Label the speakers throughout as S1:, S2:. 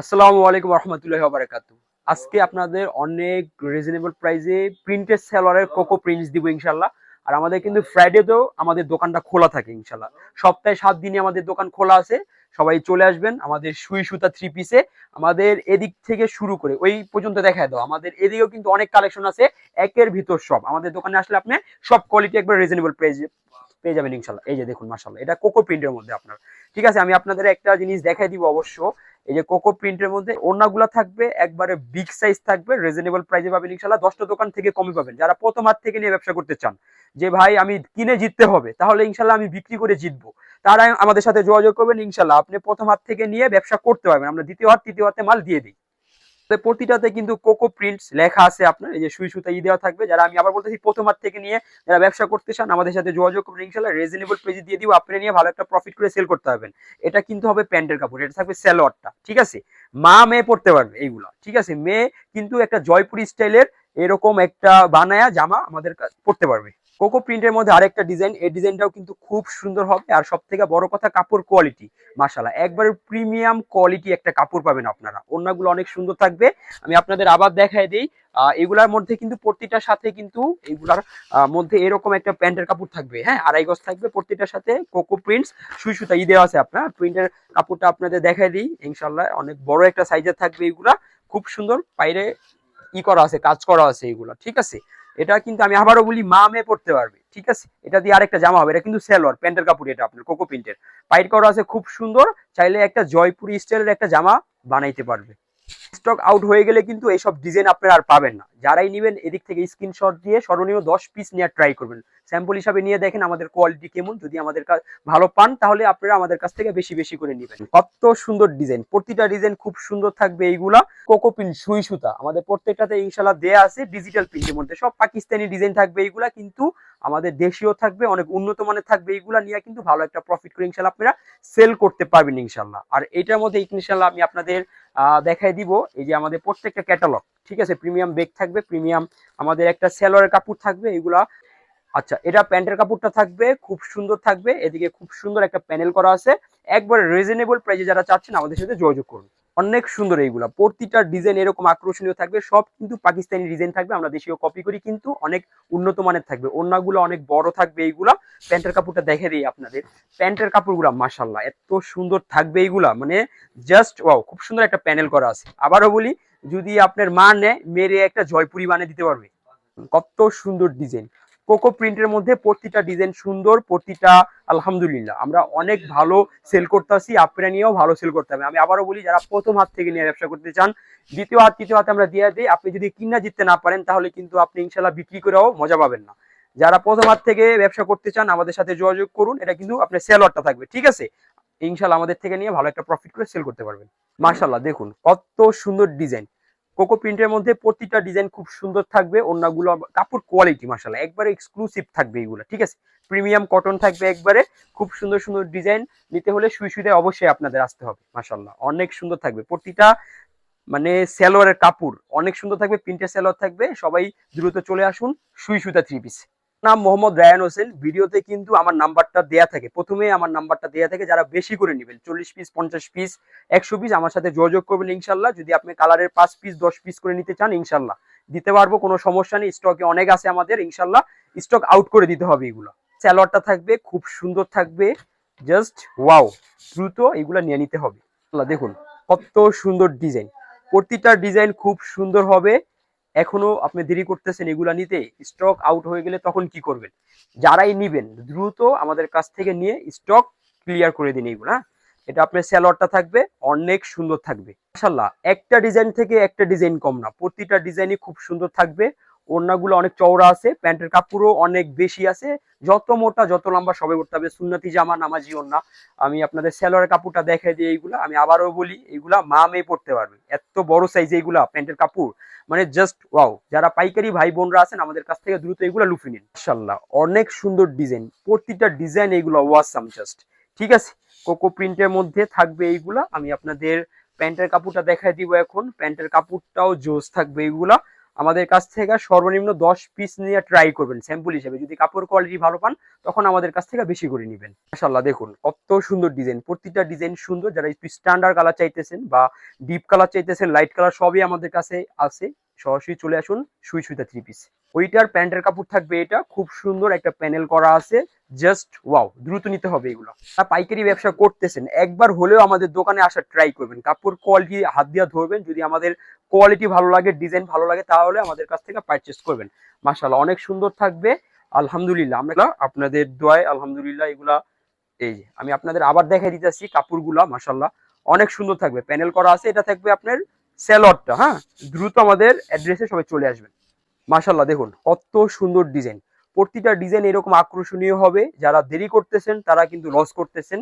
S1: আসসালামু আলাইকুম রহমতুল্লাহ বারাকাতু আজকে আপনাদের অনেক রিজনেবল প্রাইসে প্রিন্টেড সেলরের কোকো প্রিন্টস দিব ইনশাল্লাহ আর আমাদের কিন্তু ফ্রাইডেতেও আমাদের দোকানটা খোলা থাকে ইনশাল্লাহ সপ্তাহে সাত দিনই আমাদের দোকান খোলা আছে। সবাই চলে আসবেন আমাদের সুই সুতা থ্রি পিসে আমাদের এদিক থেকে শুরু করে, ওই পর্যন্ত দেখায় দাও। আমাদের এদিকেও কিন্তু অনেক কালেকশন আছে, একের ভিতর সব। আমাদের দোকানে আসলে আপনি সব কোয়ালিটি একবার রিজনেবল প্রাইসে পেয়ে যাবেন ইনশাল্লাহ এই যে দেখুন মাসাল্লাহ এটা কোকো প্রিন্টের মধ্যে আপনার। ঠিক আছে, আমি আপনাদের একটা জিনিস দেখাই দিব অবশ্য। এই যে কোকো প্রিন্টের মধ্যে ওনাগুলো থাকবে, একবারে বিগ সাইজ থাকবে রিজনেবল প্রাইসে পাবেন ইনশাল্লাহ দশটা দোকান থেকে কমে পাবেন। যারা প্রথম হাত থেকে নিয়ে ব্যবসা করতে চান, যে ভাই আমি কিনে জিততে হবে, তাহলে ইনশাল্লাহ আমি বিক্রি করে জিতবো। তারা আমাদের সাথে যোগাযোগ করবেন ইনশাল্লাহ আপনি প্রথম হাত থেকে নিয়ে ব্যবসা করতে পারবেন। আমরা দ্বিতীয় হাত, তৃতীয় হাতে মাল দিয়ে দিই। প্রতিটাতে কিন্তু কোকো প্রিন্টস লেখা আছে আপনার, এই যে সুই সুতা ই দেওয়া থাকবে। যারা আমি আবার বলতেছি প্রথম হাত থেকে নিয়ে যারা ব্যবসা করতে চান, আমাদের সাথে যোগাযোগ করবেন ইনশাল্লাহ রিজনেবল প্রাইসে দিয়ে দিব, আপনি নিয়ে ভালো একটা প্রফিট করে সেল করতে পারবেন। এটা কিন্তু হবে প্যান্টের কাপড়, এটা থাকবে স্যালোয়ারটা ঠিক আছে? মা, মেয়ে পড়তে পারবে এইগুলা, ঠিক আছে? মেয়ে কিন্তু একটা জয়পুরি স্টাইলের এরকম একটা বানায়া জামা আমাদের পড়তে পারবে। কোকো প্রিন্টের মধ্যে আরেকটা ডিজাইন, এই ডিজাইনটাও কিন্তু খুব সুন্দর হবে। আর সব থেকে বড় কথা, কাপড় কোয়ালিটি মাশাল্লাহ একবারে প্রিমিয়াম কোয়ালিটি একটা কাপড় পাবেন আপনারা। অন্যগুলো অনেক সুন্দর থাকবে। আমি আপনাদের আবার দেখাই দিই। এগুলার মধ্যে কিন্তু প্রতিটার সাথে কিন্তু এগুলার মধ্যে এরকম একটা প্যান্টের কাপড় থাকবে। হ্যাঁ আড়াই গজ থাকবে প্রতিটার সাথে কোকো প্রিন্টস সুই সুতা ই দেওয়া আছে আপনার। প্রিন্টের কাপড়টা আপনাদের দেখাই দিই। ইনশাল্লাহ অনেক বড় একটা সাইজের থাকবে এগুলা। খুব সুন্দর। বাইরে ই করা আছে, কাজ করা আছে এগুলা। ঠিক আছে? এটা কিন্তু আমি আবারও বলি মা মেয়ে পড়তে পারবে, ঠিক আছে? এটা দিয়ে আরেকটা জামা হবে, এটা কিন্তু সেলোয়ার, প্যান্টের কাপড় এটা আপনার, কোকো প্রিন্টের। পাইট করা আছে খুব সুন্দর, চাইলে একটা জয়পুরি স্টাইলের একটা জামা বানাইতে পারবে। স্টক আউট হয়ে গেলে কিন্তু এইসব ডিজাইন আপনারা আর পাবেন না। যারাই নেবেন এদিক থেকে স্ক্রিনশট দিয়ে সর্বনিম্ন দশ পিস নেওয়ার ট্রাই করবেন। স্যাম্পল হিসাবে নিয়ে দেখেন আমাদের কোয়ালিটি কেমন। যদি আমাদের কাছে ভালো পান, তাহলে আপনারা আমাদের কাছ থেকে বেশি বেশি করে নেবেন। কত সুন্দর ডিজাইন। প্রতিটা ডিজাইন খুব সুন্দর থাকবে এইগুলা। কোকো পিন, সুই সুতা। আমাদের প্রত্যেকটাতে ইনশাল্লাহ দেয়া আছে ডিজিটাল প্রিন্টের মধ্যে। সব পাকিস্তানি ডিজাইন থাকবে এইগুলা, কিন্তু আমাদের দেশীয় থাকবে, অনেক উন্নত মানের থাকবে এইগুলা নিয়ে কিন্তু ভালো একটা প্রফিট করে ইনশাল্লাহ আপনারা সেল করতে পারবেন ইনশাল্লাহ আর এটার মধ্যে ইনশাল্লাহ আমি আপনাদের দেখাই দিব। এই যে আমাদের প্রত্যেকটা ক্যাটালগ ঠিক আছে? প্রিমিয়াম বেগ থাকবে প্রিমিয়াম আমাদের একটা সেলরের কাপড় থাকবে, এগুলা। আচ্ছা এটা প্যান্টের কাপড়টা থাকবে, খুব সুন্দর থাকবে। এদিকে খুব সুন্দর একটা প্যানেল করা আছে। একবার রিজনেবল প্রাইসে যারা চাচ্ছেন, আমাদের সাথে যোগাযোগ করুন। অনেক সুন্দর এইগুলা। প্রতিটা ডিজাইন এরকম আকর্ষণীয় থাকবে। সব কিন্তু পাকিস্তানি ডিজাইন থাকবে, আমরা দেশীয় কপি করি, কিন্তু অনেক উন্নত মানের থাকবে। ওড়নাগুলো অনেক বড় থাকবে এইগুলা। প্যান্টের কাপড়টা দেখে দিই আপনাদের। প্যান্টের কাপড়গুলা মাশাল্লাহ এত সুন্দর থাকবে এইগুলা। মানে জাস্ট ওয়াও খুব সুন্দর একটা প্যানেল করা আছে। আবারও বলি, যদি আপনার মা নেয়, মেরে একটা জয়পুরি বানিয়ে দিতে পারবে। কত সুন্দর ডিজাইন কোকো প্রিন্টের মধ্যে প্রতিটা ডিজাইন সুন্দর, প্রতিটা, আলহামদুলিল্লাহ। আমরা অনেক ভালো সেল করতে করতেছি আপনারা নিয়েও ভালো সেল করতে হবে। আমি আবারও বলি, যারা প্রথম হাত থেকে নিয়ে ব্যবসা করতে চান, দ্বিতীয় হাত, তৃতীয় হাতে আমরা দিয়ে দিই। আপনি যদি কিনা জিততে না পারেন, তাহলে কিন্তু আপনি ইনশাল্লাহ বিক্রি করেও মজা পাবেন না। যারা প্রথম হাত থেকে ব্যবসা করতে চান, আমাদের সাথে যোগাযোগ করুন। এটা কিন্তু আপনার সেলরটা থাকবে, ঠিক আছে? ইনশাল্লাহ আমাদের থেকে নিয়ে ভালো একটা প্রফিট করে সেল করতে পারবেন। মার্শাল্লাহ দেখুন কত সুন্দর ডিজাইন কোকো প্রিন্টের মধ্যে প্রতিটা ডিজাইন খুব সুন্দর থাকবে অন্যগুলো কাপড় কোয়ালিটি মাসাল্লাহ একবারে এক্সক্লুসিভ থাকবে এইগুলো, ঠিক আছে? প্রিমিয়াম কটন থাকবে একবারে, খুব সুন্দর সুন্দর ডিজাইন, নিতে হলে সুই সুইতে অবশ্যই আপনাদের আসতে হবে মাসাল্লাহ অনেক সুন্দর থাকবে, প্রতিটা মানে সেলোয়ারের কাপড় অনেক সুন্দর থাকবে প্রিন্টের সেলোয়ার থাকবে, সবাই দ্রুত চলে আসুন সুই সুতা থ্রি পিস নাম মোহাম্মদ রায়ান হোসেন। ভিডিওতে কিন্তু আমার নাম্বারটা দেয়া থাকে। প্রথমে আমার নাম্বারটা দেয়া থাকে, যারা বেশি করে নেবেন, চল্লিশ পিস, পঞ্চাশ পিস, একশো পিস, আমার সাথে যোগাযোগ করবেন ইনশাল্লাহ। যদি আপনি কালারের পাঁচ পিস, দশ পিস করে নিতে চান, ইনশাল্লাহ। দিতে পারব, কোনো সমস্যা নেই। স্টকে অনেক আছে আমাদের, ইনশাল্লাহ স্টক আউট করে দিতে হবে এগুলো। স্যালোয়ারটা থাকবে, খুব সুন্দর থাকবে। জাস্ট ওয়াও, দ্রুত এগুলো নিয়ে নিতে হবে। দেখুন, কত সুন্দর ডিজাইন। প্রতিটা ডিজাইন খুব সুন্দর হবে। এখনও আপনি দেরি করতেছেন এগুলা নিতে স্টক আউট হয়ে গেলে তখন কি করবেন? যারাই নিবেন, দ্রুত আমাদের কাছ থেকে নিয়ে স্টক ক্লিয়ার করে দিন এইগুলো হ্যাঁ? এটা আপনার স্যালোয়ারটা থাকবে, অনেক সুন্দর থাকবে। মাসাল্লাহ একটা ডিজাইন থেকে একটা ডিজাইন কম না, প্রতিটা ডিজাইনই খুব সুন্দর থাকবে। ওড়নাগুলো অনেক চওড়া আছে, প্যান্টের কাপড়ও অনেক বেশি আছে। যত মোটা, যত লম্বা সবে করতে হবে। সুন্নতি জামা, নামাজি ওড়না। আমি আপনাদের স্যালোয়ারের কাপড়টা দেখাই দিই এইগুলা। আমি আবারও বলি, এইগুলা মা মেয়ে পড়তে পারবে। এত বড় সাইজ এইগুলা, প্যান্টের কাপড়। মানে জাস্ট ওয়াও যারা পাইকারি ভাই বোনরা আছেন, আমাদের কাছ থেকে দ্রুত এগুলো লুফে নিন। মাশাল্লাহ অনেক সুন্দর ডিজাইন প্রতিটা ডিজাইন এইগুলো ওয়াসাম জাস্ট ঠিক আছে? কোকো প্রিন্টের মধ্যে থাকবে এইগুলা। আমি আপনাদের প্যান্টের কাপড়টা দেখাই দিব এখন। প্যান্টের কাপড়টাও জোস থাকবে এইগুলা। আমাদের কাছ থেকে সর্বনিম্ন দশ পিস নিয়ে ট্রাই করবেন স্যাম্পল হিসেবে। যদি কাপড় কোয়ালিটি ভালো পান, তখন আমাদের কাছ থেকে বেশি করে নেবেন। মাসাল্লাহ দেখুন, কত সুন্দর ডিজাইন প্রতিটা ডিজাইন সুন্দর। যারা একটু স্ট্যান্ডার্ড কালার চাইতেছেন বা ডিপ কালার চাইতেছেন লাইট কালার সবই আমাদের কাছে আছে। সরাসরি চলে আসুন, সুই সুইতা থ্রি পিস ওইটার প্যান্টের কাপড় থাকবে এটা। খুব সুন্দর একটা প্যানেল করা আছে। জাস্ট ওয়াও, দ্রুত নিতে হবে এগুলো। পাইকারি ব্যবসা করতেছেন, একবার হলেও আমাদের দোকানে আসার ট্রাই করবেন। কাপড় কোয়ালিটি হাত দিয়ে ধরবেন, যদি আমাদের কোয়ালিটি ভালো লাগে ডিজাইন ভালো লাগে, তাহলে আমাদের কাছ থেকে পারচেস করবেন। মাশাআল্লাহ, অনেক সুন্দর থাকবে। আলহামদুলিল্লাহ, আমরা আপনাদের দোয়ায় আলহামদুলিল্লাহ এগুলা, এই যে, আমি আপনাদের আবার দেখাই দিতেছি কাপড়গুলা, মাশাআল্লাহ। অনেক সুন্দর থাকবে। প্যানেল করা আছে, এটা থাকবে আপনার স্যালডটা হ্যাঁ? দ্রুত আমাদের অ্যাড্রেসে সবাই চলে আসবেন। মাশাআল্লাহ, দেখুন, কত সুন্দর ডিজাইন। প্রতিটা ডিজাইন এরকম আকর্ষণীয় হবে। যারা দেরি করতেছেন, তারা কিন্তু লস করতেছেন।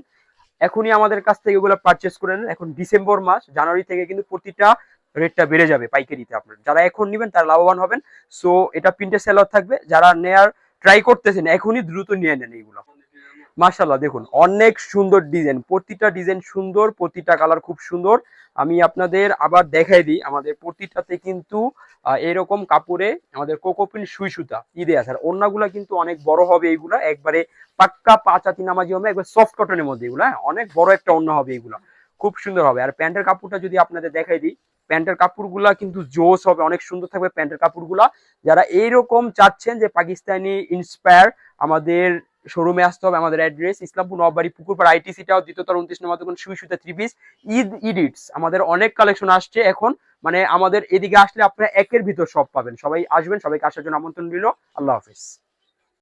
S1: এখনই আমাদের কাছ থেকে এগুলো পারচেস করে নেন। এখন ডিসেম্বর মাস, জানুয়ারি থেকে কিন্তু প্রতিটা রেটটা বেড়ে যাবে পাইকারিতে আপনার। যারা এখন নেবেন, তারা লাভবান হবেন। সো এটা প্রিন্টের সেলার থাকবে। যারা নেয়ার ট্রাই করতেছেন, এখনই দ্রুত নিয়ে নেন এইগুলো। মাশাল্লাহ দেখুন, অনেক সুন্দর ডিজাইন, প্রতিটা ডিজাইন সুন্দর, প্রতিটা কালার খুব সুন্দর। আমি আপনাদের আবার দেখাই দিই, আমাদের প্রতিটাতে কিন্তু এরকম কাপড়ে আমাদের কোকোপিন সুই সুতা, ঈদে আছে। আর অন্যগুলা কিন্তু অনেক বড় হবে এইগুলা, একবারে পাক্কা পাঁচাতি নামাজি হবে, একবার সফট কটনের মধ্যে এগুলা হ্যাঁ? অনেক বড় একটা অন্য হবে এগুলা খুব সুন্দর হবে। আর প্যান্টের কাপড়টা যদি আপনাদের দেখাই দিই, প্যান্টের কাপড়গুলা কিন্তু জোস হবে, অনেক সুন্দর থাকবে প্যান্টের কাপড়গুলা। যারা এইরকম চাচ্ছেন যে পাকিস্তানি ইন্সপায়ার আমাদের শোরুমে আসতে হবে আমাদের অ্যাড্রেস ইসলামপুর নববাড়ি পুকুরপাড় আইটিসিটাও দ্বিতীয়তর উনত্রিশ নম্বর দোকান, সুই সুতা থ্রি পিস ঈদ ইডিটস আমাদের অনেক কালেকশন আসছে এখন মানে আমাদের এদিকে আসলে আপনারা একের ভিতর সব পাবেন, সবাই আসবেন, সবাইকে আসার জন্য আমন্ত্রণ দিল আল্লাহ হাফিজ।